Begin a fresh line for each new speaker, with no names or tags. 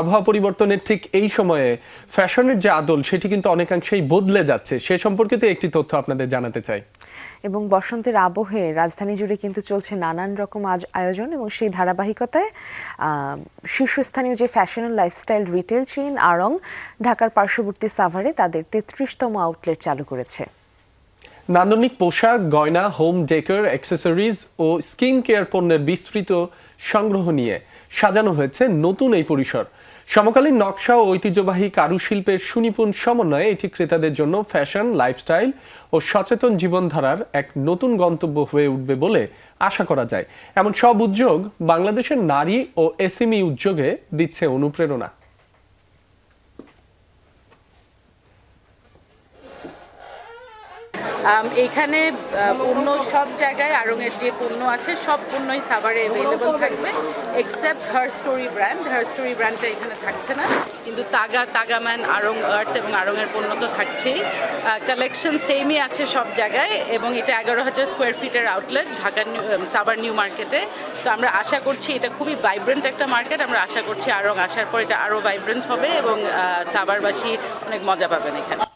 আবহাওয়া পরিবর্তনের ঠিক এই সময়ে ফ্যাশনের যে আদল সেটি কিন্তু অনেকাংশেই বদলে যাচ্ছে। সে সম্পর্কিত একটি তথ্য আপনাদের জানাতে চাই।
এবং বসন্তের আবহে রাজধানী জুড়ে কিন্তু চলছে নানান রকম আজ আয়োজন এবং সেই ধারাবাহিকতায় শীর্ষস্থানীয় যে fashion lifestyle retail chain Aarong ঢাকার পার্শ্ববর্তী সাভারে তাদের তেত্রিশতম আউটলেট চালু করেছে।
নান্দনিক পোশাক গয়না হোম ডেকার অ্যাক্সেসরিজ ও স্কিন কেয়ার পণ্যের বিস্তৃত সংগ্রহ নিয়ে সাজানো হয়েছে নতুন এই পরিসর। সমকালীন নকশা ও ঐতিহ্যবাহী কারুশিল্পের সুনিপুণ সমন্বয়ে এটি ক্রেতাদের জন্য ফ্যাশন, লাইফস্টাইল ও সচেতন জীবনধারার এক নতুন গন্তব্য হয়ে উঠবে বলে আশা করা যায়। এমন সব উদ্যোগ বাংলাদেশের নারী ও এসএমই উদ্যোগে দিচ্ছে অনুপ্রেরণা।
এইখানে আহ, পণ্য সব জায়গায় আড়ংয়ের যে পণ্য আছে সব পণ্যই সাভারে অ্যাভেলেবল থাকবে except her story brand her story ব্র্যান্ডটা এখানে থাকছে না কিন্তু তাগা তাগাম্যান আড়ং আর্থ এবং আড়ংয়ের পণ্য তো থাকছেই। কালেকশন সেমই আছে সব জায়গায় এবং এটা এগারো হাজার স্কোয়ার ফিটের আউটলেট ঢাকা নিউ আম, সাভার নিউ মার্কেটে। তো আমরা আশা করছি এটা খুবই ভাইব্রেন্ট একটা মার্কেট আমরা আশা করছি আরং আসার পর এটা আরও ভাইব্রেন্ট হবে এবং আহ, সাভারবাসী অনেক মজা পাবেন এখানে।